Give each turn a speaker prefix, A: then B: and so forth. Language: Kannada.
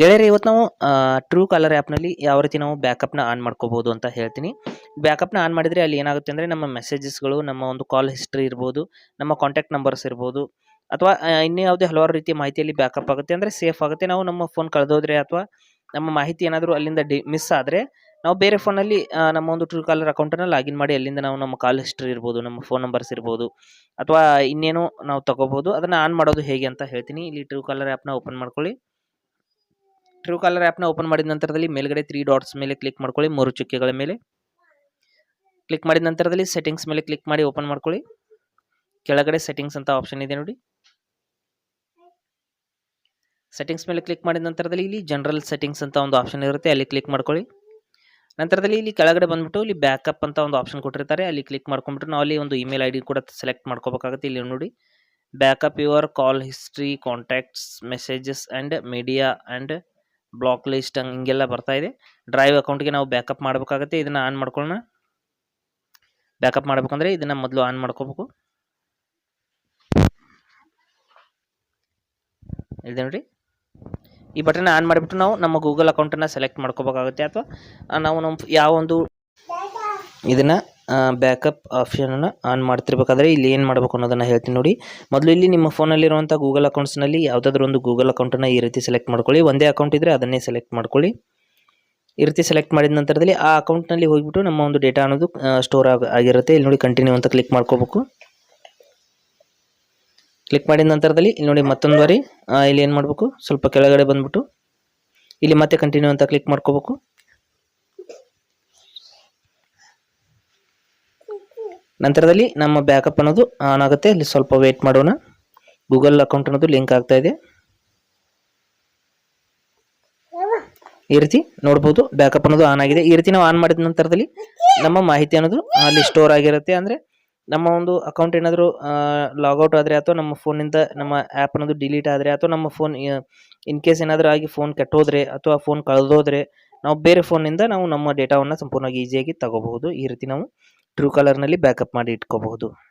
A: ಗೆಳೆಯರೆ, ಇವತ್ತು ನಾವು ಟ್ರೂ ಕಾಲರ್ ಆ್ಯಪ್ನಲ್ಲಿ ಯಾವ ರೀತಿ ನಾವು ಬ್ಯಾಕಪ್ನ ಆನ್ ಮಾಡ್ಕೋಬೋದು ಅಂತ ಹೇಳ್ತೀನಿ. ಬ್ಯಾಕಪ್ನ ಆನ್ ಮಾಡಿದರೆ ಅಲ್ಲಿ ಏನಾಗುತ್ತೆ ಅಂದರೆ ನಮ್ಮ ಮೆಸೇಜಸ್ಗಳು ನಮ್ಮ ಒಂದು ಕಾಲ್ ಹಿಸ್ಟ್ರಿ ಇರ್ಬೋದು, ನಮ್ಮ ಕಾಂಟ್ಯಾಕ್ಟ್ ನಂಬರ್ಸ್ ಇರ್ಬೋದು, ಅಥವಾ ಇನ್ನೂ ಯಾವುದೇ ಹಲವಾರು ರೀತಿಯ ಮಾಹಿತಿಯಲ್ಲಿ ಬ್ಯಾಕಪ್ ಆಗುತ್ತೆ ಅಂದರೆ ಸೇಫ್ ಆಗುತ್ತೆ. ನಾವು ನಮ್ಮ ಫೋನ್ ಕಳೆದೋದ್ರೆ ಅಥವಾ ನಮ್ಮ ಮಾಹಿತಿ ಏನಾದರೂ ಅಲ್ಲಿಂದ ಡಿ ಮಿಸ್ ಆದರೆ ನಾವು ಬೇರೆ ಫೋನಲ್ಲಿ ನಮ್ಮ ಒಂದು ಟ್ರೂ ಕಾಲರ್ ಅಕೌಂಟನ್ನು ಲಾಗಿನ್ ಮಾಡಿ ಅಲ್ಲಿಂದ ನಾವು ನಮ್ಮ ಕಾಲ್ ಹಿಸ್ಟ್ರಿ ಇರ್ಬೋದು, ನಮ್ಮ ಫೋನ್ ನಂಬರ್ಸ್ ಇರ್ಬೋದು, ಅಥವಾ ಇನ್ನೇನು ನಾವು ತಗೋಬೋದು. ಅದನ್ನು ಆನ್ ಮಾಡೋದು ಹೇಗೆ ಅಂತ ಹೇಳ್ತೀನಿ. ಇಲ್ಲಿ ಟ್ರೂ ಕಾಲರ್ ಆ್ಯಪ್ನ ಓಪನ್ ಮಾಡ್ಕೊಳ್ಳಿ. ಟ್ರೂ ಕಾಲರ್ ಆ್ಯಪ್ನ ಓಪನ್ ಮಾಡಿದ ನಂತರದಲ್ಲಿ ಮೇಲ್ಗಡೆ ತ್ರೀ ಡಾಟ್ಸ್ ಮೇಲೆ ಕ್ಲಿಕ್ ಮಾಡ್ಕೊಳ್ಳಿ. ಮೂರು ಚುಕ್ಕೆಗಳ ಮೇಲೆ ಕ್ಲಿಕ್ ಮಾಡಿದ ನಂತರದಲ್ಲಿ ಸೆಟ್ಟಿಂಗ್ಸ್ ಮೇಲೆ ಕ್ಲಿಕ್ ಮಾಡಿ ಓಪನ್ ಮಾಡ್ಕೊಳ್ಳಿ. ಕೆಳಗಡೆ ಸೆಟ್ಟಿಂಗ್ಸ್ ಅಂತ ಆಪ್ಷನ್ ಇದೆ ನೋಡಿ. ಸೆಟ್ಟಿಂಗ್ಸ್ ಮೇಲೆ ಕ್ಲಿಕ್ ಮಾಡಿದ ನಂತರದಲ್ಲಿ ಇಲ್ಲಿ ಜನರಲ್ ಸೆಟ್ಟಿಂಗ್ಸ್ ಅಂತ ಒಂದು ಆಪ್ಷನ್ ಇರುತ್ತೆ. ಅಲ್ಲಿ ಕ್ಲಿಕ್ ಮಾಡ್ಕೊಳ್ಳಿ. ನಂತರದಲ್ಲಿ ಇಲ್ಲಿ ಕೆಳಗಡೆ ಬಂದ್ಬಿಟ್ಟು ಇಲ್ಲಿ ಬ್ಯಾಕಪ್ ಅಂತ ಒಂದು ಆಪ್ಷನ್ ಕೊಟ್ಟಿರ್ತಾರೆ. ಅಲ್ಲಿ ಕ್ಲಿಕ್ ಮಾಡ್ಕೊಂಡ್ಬಿಟ್ಟು ನಾವು ಅಲ್ಲಿ ಒಂದು ಇಮೇಲ್ ಐ ಡಿ ಕೂಡ ಸೆಲೆಕ್ಟ್ ಮಾಡ್ಕೋಬೇಕಾಗುತ್ತೆ. ಇಲ್ಲಿ ನೋಡಿ. Backup your call history contacts messages and media and block list ಹಂಗೆ ಹಿಂಗೆಲ್ಲ ಬರ್ತಾ ಇದೆ. ಡ್ರೈವ್ ಅಕೌಂಟ್ಗೆ ನಾವು ಬ್ಯಾಕಪ್ ಮಾಡಬೇಕಾಗತ್ತೆ. ಇದನ್ನು ಆನ್ ಮಾಡ್ಕೊಳ್ಳೋಣ. ಬ್ಯಾಕಪ್ ಮಾಡಬೇಕಂದ್ರೆ ಇದನ್ನು ಮೊದಲು ಆನ್ ಮಾಡ್ಕೋಬೇಕು. ಇದೆ ನೋಡಿ ಈ ಬಟನ್ ಆನ್ ಮಾಡಿಬಿಟ್ಟು ನಾವು ನಮ್ಮ ಗೂಗಲ್ ಅಕೌಂಟನ್ನು ಸೆಲೆಕ್ಟ್ ಮಾಡ್ಕೋಬೇಕಾಗುತ್ತೆ. ಅಥವಾ ನಾವು ನಮ್ಮ ಯಾವ ಒಂದು ಇದನ್ನು ಬ್ಯಾಕಪ್ ಆಪ್ಷನನ್ನು ಆನ್ ಮಾಡ್ತಿರ್ಬೇಕಾದ್ರೆ ಇಲ್ಲಿ ಏನು ಮಾಡಬೇಕು ಅನ್ನೋದನ್ನು ಹೇಳ್ತೀನಿ ನೋಡಿ. ಮೊದಲು ಇಲ್ಲಿ ನಿಮ್ಮ ಫೋನಲ್ಲಿರುವಂಥ ಗೂಗಲ್ ಅಕೌಂಟ್ಸ್ನಲ್ಲಿ ಯಾವುದಾದ್ರೂ ಒಂದು ಗೂಗಲ್ ಅಕೌಂಟನ್ನು ಈ ರೀತಿ ಸೆಲೆಕ್ಟ್ ಮಾಡ್ಕೊಳ್ಳಿ. ಒಂದೇ ಅಕೌಂಟ್ ಇದ್ದರೆ ಅದನ್ನೇ ಸೆಲೆಕ್ಟ್ ಮಾಡ್ಕೊಳ್ಳಿ. ಈ ರೀತಿ ಸೆಲೆಕ್ಟ್ ಮಾಡಿದ ನಂತರದಲ್ಲಿ ಆ ಅಕೌಂಟ್ನಲ್ಲಿ ಹೋಗಿಬಿಟ್ಟು ನಮ್ಮ ಒಂದು ಡೇಟಾ ಅನ್ನೋದು ಸ್ಟೋರ್ ಆಗ, ಆಗಿರುತ್ತೆ. ಇಲ್ಲಿ ನೋಡಿ ಕಂಟಿನ್ಯೂ ಅಂತ ಕ್ಲಿಕ್ ಮಾಡ್ಕೋಬೇಕು. ಕ್ಲಿಕ್ ಮಾಡಿದ ನಂತರದಲ್ಲಿ ಇಲ್ಲಿ ನೋಡಿ ಮತ್ತೊಂದು ಬಾರಿ ಇಲ್ಲಿ ಏನು ಮಾಡಬೇಕು? ಸ್ವಲ್ಪ ಕೆಳಗಡೆ ಬಂದುಬಿಟ್ಟು ಇಲ್ಲಿ ಮತ್ತೆ ಕಂಟಿನ್ಯೂ ಅಂತ ಕ್ಲಿಕ್ ಮಾಡ್ಕೋಬೇಕು. ನಂತರದಲ್ಲಿ ನಮ್ಮ ಬ್ಯಾಕಪ್ ಅನ್ನೋದು ಆನ್ ಆಗುತ್ತೆ. ಇಲ್ಲಿ ಸ್ವಲ್ಪ ವೇಟ್ ಮಾಡೋಣ. ಗೂಗಲ್ ಅಕೌಂಟ್ ಅನ್ನೋದು ಲಿಂಕ್ ಆಗ್ತಾ ಇದೆ. ಈ ರೀತಿ ನೋಡ್ಬೋದು ಬ್ಯಾಕಪ್ ಅನ್ನೋದು ಆನ್ ಆಗಿದೆ. ಈ ರೀತಿ ನಾವು ಆನ್ ಮಾಡಿದ ನಂತರದಲ್ಲಿ ನಮ್ಮ ಮಾಹಿತಿ ಅನ್ನೋದು ಅಲ್ಲಿ ಸ್ಟೋರ್ ಆಗಿರುತ್ತೆ. ಅಂದರೆ ನಮ್ಮ ಒಂದು ಅಕೌಂಟ್ ಏನಾದರೂ ಲಾಗೌಟ್ ಆದರೆ ಅಥವಾ ನಮ್ಮ ಫೋನಿಂದ ನಮ್ಮ ಆ್ಯಪ್ ಅನ್ನೋದು ಡಿಲೀಟ್ ಆದರೆ ಅಥವಾ ನಮ್ಮ ಫೋನ್ ಇನ್ ಕೇಸ್ ಏನಾದರೂ ಆಗಿ ಫೋನ್ ಕೆಟ್ಟೋದ್ರೆ ಅಥವಾ ಫೋನ್ ಕಳೆದೋದ್ರೆ ನಾವು ಬೇರೆ ಫೋನಿಂದ ನಾವು ನಮ್ಮ ಡೇಟಾವನ್ನು ಸಂಪೂರ್ಣವಾಗಿ ಈಸಿಯಾಗಿ ತಗೋಬಹುದು. ಈ ರೀತಿ ನಾವು ಟ್ರೂ ಕಲರ್ನಲ್ಲಿ ಬ್ಯಾಕಪ್ ಮಾಡಿ ಇಟ್ಕೋಬಹುದು.